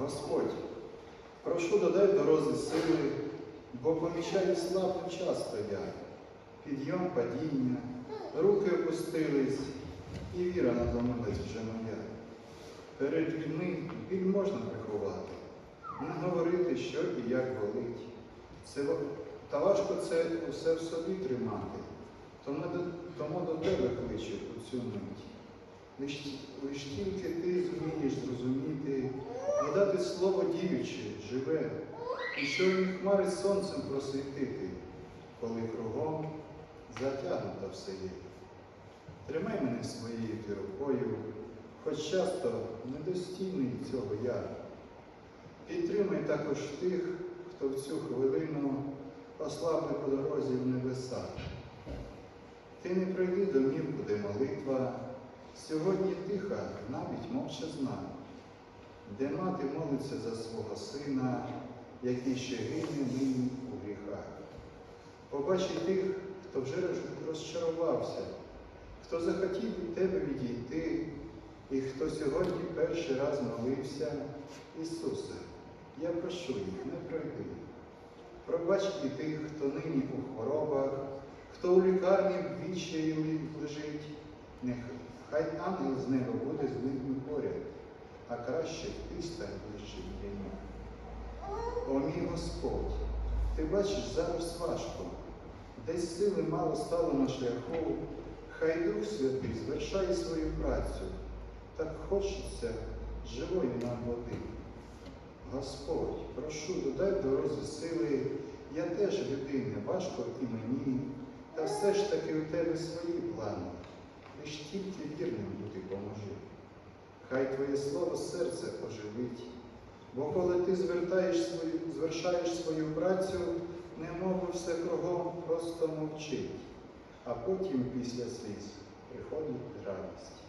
Господь, прошу додай дорозі сили, бо помічаю слабо часто я. Підйом падіння, руки опустились, і віра надломилась вже моя. Перед людьми біль можна приховати, не говорити, що і як болить. Це, та важко це усе в собі тримати, тому до, тому до тебе кличу у цю мить. Лиш, лиш тільки ти зумієш надати слово діюче, живе, і чорні хмари сонцем просвітити, коли кругом затягнуто все є. Тримай мене своєю ти рукою, хоч часто недостійний цього я. Підтримай також тих, хто в цю хвилину ослабне по дорозі в небеса. Ти не прийди домівку, де молитва, сьогодні тиха, навіть мовчазна, де мати молиться за свого сина, який ще гине нині у гріхах. Побачи тих, хто вже розчарувався, хто захотів від тебе відійти, і хто сьогодні перший раз молився, Ісусе, я прошу їх, не пройди. Пробач і тих, хто нині у хворобах, хто у лікарні в відчаї лежить, нехай ангел з неба буде з ними поряд, а краще ти стань ближче них. О мій Господь, ти бачиш зараз важко, десь сили мало стало на шляху, хай Дух Святий звершає свою працю, так хочеться живої нам води. Господь, прошу, додай в дорозі сили, я теж людина, важко і мені, та все ж таки у тебе свої плани, лиш тільки вірним бути поможи. Хай Твоє слово серце оживить, бо коли ти звертаєш свою, звершаєш свою працю, немов все кругом просто мовчить, а потім після сліз приходить радість.